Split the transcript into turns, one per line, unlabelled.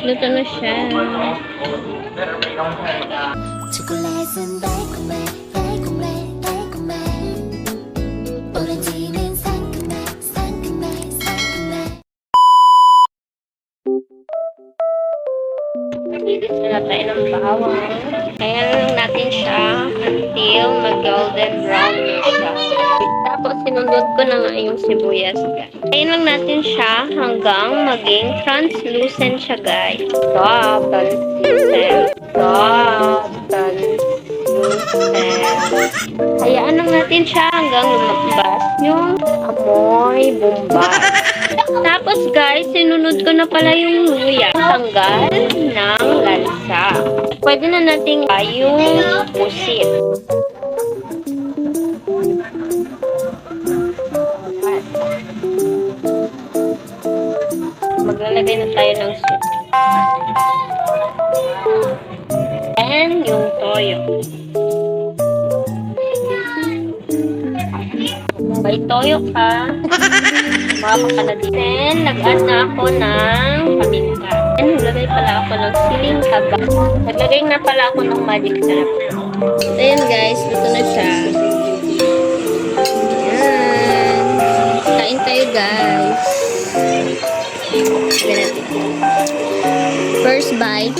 Luto na siya. Wala tayo ng bawang. Kaya lang natin siya until mag-golden brown na siya. Tapos sinundot ko na nga yung sibuyas guys. Lang natin siya hanggang maging translucent siya guys. Stop, translucent. Stop, translucent. Hayaan lang natin siya hanggang lumabas yung amoy bumbay. Tapos guys, sinunod ko na pala yung luya. Tanggal ng lansa. Pwede na nating uh, yung pusit. Maglalagay na tayo ng soup. And yung toyo. May toyo ka. Mama ka na din. Then, nag-add na ako ng paminta. And, naglagay pala ako ng siling haba. Naglagay na pala ako ng magic syrup. So, guys. Luto na siya. First bite.